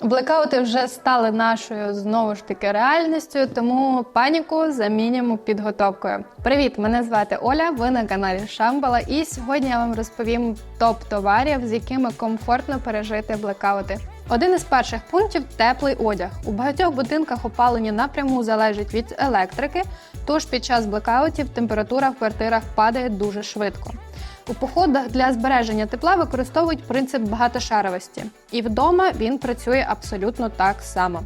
Блекаути вже стали нашою знову ж таки реальністю, тому паніку замінюємо підготовкою. Привіт, мене звати Оля. Ви на каналі Шамбала, і сьогодні я вам розповім топ товарів, з якими комфортно пережити блекаути. Один із перших пунктів теплий одяг. У багатьох будинках опалення напряму залежить від електрики, тож під час блекаутів температура в квартирах падає дуже швидко. У походах для збереження тепла використовують принцип багатошаровості, і вдома він працює абсолютно так само.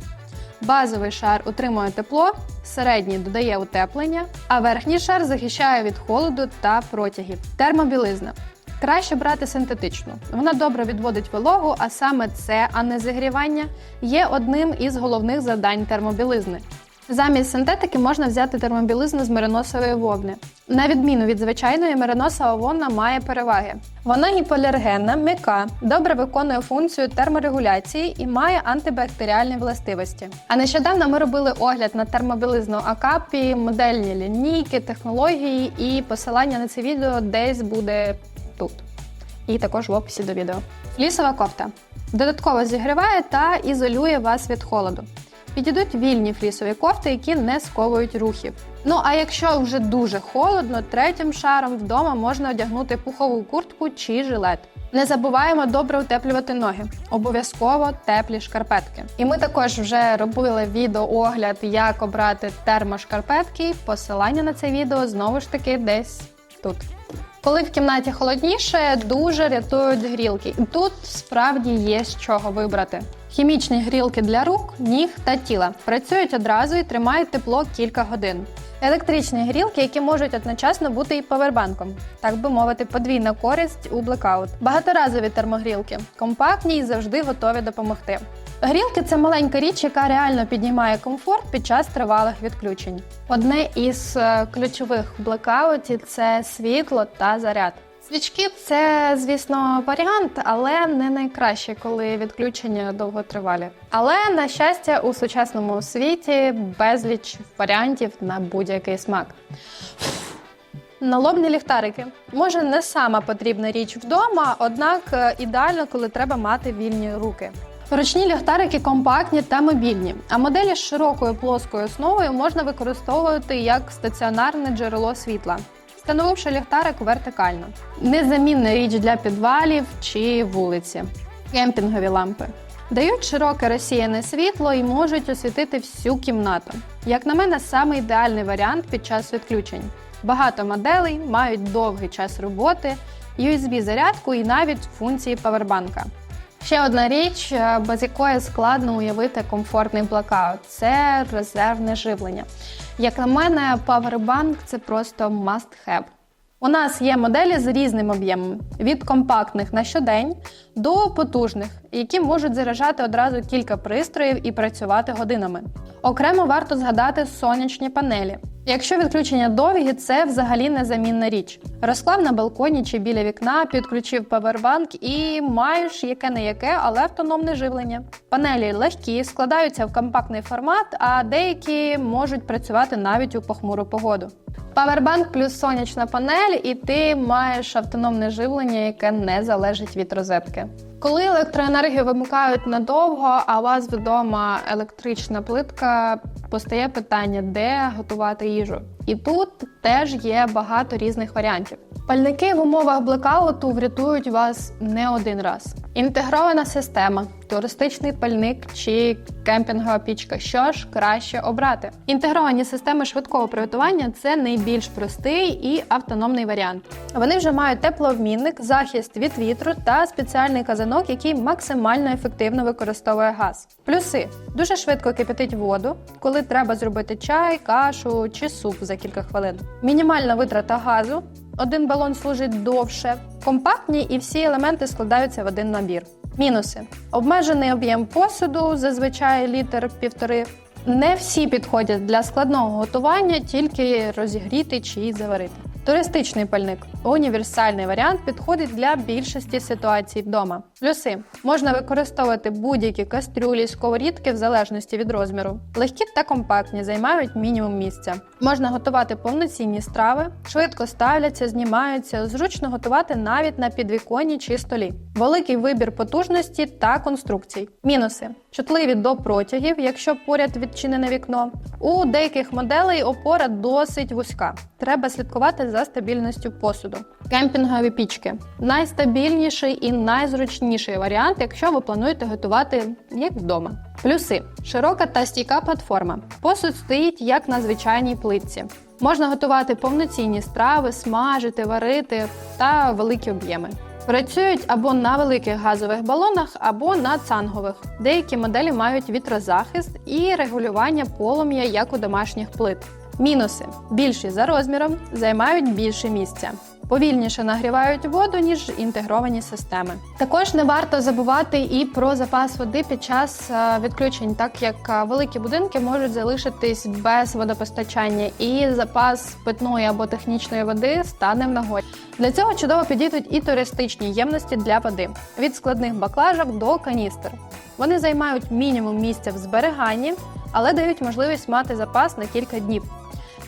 Базовий шар утримує тепло, середній додає утеплення, а верхній шар захищає від холоду та протягів. Термобілизна. Краще брати синтетичну. Вона добре відводить вологу, а саме це, а не зігрівання, є одним із головних завдань термобілизни. Замість синтетики можна взяти термобілизну з мериносової вовни. На відміну від звичайної, мериносова вовна має переваги. Вона гіпоалергенна, м'яка, добре виконує функцію терморегуляції і має антибактеріальні властивості. А нещодавно ми робили огляд на термобілизну Акапі, модельні лінійки, технології і посилання на це відео десь буде тут. І також в описі до відео. Флісова кофта додатково зігріває та ізолює вас від холоду. Підійдуть вільні флісові кофти, які не сковують рухів. Ну а якщо вже дуже холодно, третім шаром вдома можна одягнути пухову куртку чи жилет. Не забуваємо добре утеплювати ноги, обов'язково теплі шкарпетки. І ми також вже робили відеоогляд, як обрати термошкарпетки. Посилання на це відео знову ж таки десь тут. Коли в кімнаті холодніше, дуже рятують грілки. І тут справді є з чого вибрати. Хімічні грілки для рук, ніг та тіла працюють одразу і тримають тепло кілька годин. Електричні грілки, які можуть одночасно бути і павербанком, так би мовити, подвійна користь у блекаут. Багаторазові термогрілки, компактні і завжди готові допомогти. Грілки це маленька річ, яка реально піднімає комфорт під час тривалих відключень. Одне із е, ключових в це світло та заряд. Свічки це, звісно, варіант, але не найкраще, коли відключення довготривалі. Але на щастя, у сучасному світі безліч варіантів на будь-який смак. Налобні ліхтарики. Може, не сама потрібна річ вдома, однак е, ідеально, коли треба мати вільні руки. Ручні ліхтарики компактні та мобільні, а моделі з широкою плоскою основою можна використовувати як стаціонарне джерело світла, встановивши ліхтарик вертикально. Незамінна річ для підвалів чи вулиці. Кемпінгові лампи. Дають широке розсіяне світло і можуть освітити всю кімнату. Як на мене, саме ідеальний варіант під час відключень. Багато моделей мають довгий час роботи, USB-зарядку і навіть функції павербанка. Ще одна річ, е, без якої складно уявити комфортний блокаут це резервне живлення. Як на мене, Powerbank – це просто must have. У нас є моделі з різним об'ємом від компактних на щодень до потужних, які можуть заряджати одразу кілька пристроїв і працювати годинами. Окремо варто згадати сонячні панелі. Якщо відключення довгі, це взагалі незамінна річ. Розклав на балконі чи біля вікна, підключив павербанк і маєш яке не яке, але автономне живлення. Панелі легкі, складаються в компактний формат, а деякі можуть працювати навіть у похмуру погоду. Павербанк плюс сонячна панель, і ти маєш автономне живлення, яке не залежить від розетки. Коли електроенергію вимикають надовго, а у вас вдома електрична плитка, постає питання, де готувати їжу. І тут теж є багато різних варіантів. Пальники в умовах блекауту врятують вас не один раз. Інтегрована система, туристичний пальник чи кемпінгова пічка. Що ж краще обрати? Інтегровані системи швидкого приготування це найбільш простий і автономний варіант. Вони вже мають теплообмінник, захист від вітру та спеціальний казанок, який максимально ефективно використовує газ. Плюси дуже швидко кипятить воду, коли треба зробити чай, кашу чи суп за кілька хвилин. Мінімальна витрата газу. Один балон служить довше, компактні і всі елементи складаються в один набір. Мінуси: обмежений об'єм посуду, зазвичай літр півтори. Не всі підходять для складного готування, тільки розігріти чи заварити. Туристичний пальник універсальний варіант підходить для більшості ситуацій вдома. Плюси можна використовувати будь-які кастрюлі, сковорідки в залежності від розміру. Легкі та компактні, займають мінімум місця. Можна готувати повноцінні страви, швидко ставляться, знімаються, зручно готувати навіть на підвіконні чи столі. Великий вибір потужності та конструкцій. Мінуси чутливі до протягів, якщо поряд відчинене вікно. У деяких моделей опора досить вузька. Треба слідкувати за стабільністю посуду. Кемпінгові пічки найстабільніший і найзручніший варіант, якщо ви плануєте готувати як вдома. Плюси: широка та стійка платформа. Посуд стоїть як на звичайній плитці. Можна готувати повноцінні страви, смажити, варити та великі об'єми. Працюють або на великих газових балонах, або на цангових. Деякі моделі мають вітрозахист і регулювання полум'я, як у домашніх плит. Мінуси більші за розміром, займають більше місця. Повільніше нагрівають воду, ніж інтегровані системи. Також не варто забувати і про запас води під час е, відключень, так як е, великі будинки можуть залишитись без водопостачання, і запас питної або технічної води стане в нагоді. Для цього чудово підійдуть і туристичні ємності для води від складних баклажок до каністр. Вони займають мінімум місця в зберіганні, але дають можливість мати запас на кілька днів.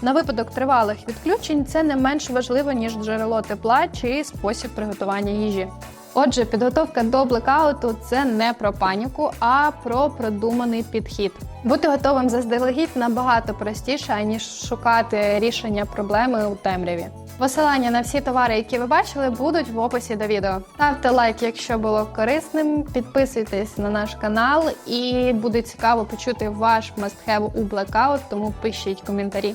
На випадок тривалих відключень це не менш важливо, ніж джерело тепла чи спосіб приготування їжі. Отже, підготовка до блекауту це не про паніку, а про продуманий підхід. Бути готовим заздалегідь набагато простіше, ніж шукати рішення проблеми у темряві. Посилання на всі товари, які ви бачили, будуть в описі до відео. Ставте лайк, якщо було корисним, підписуйтесь на наш канал і буде цікаво почути ваш must-have у Blackout, тому пишіть коментарі.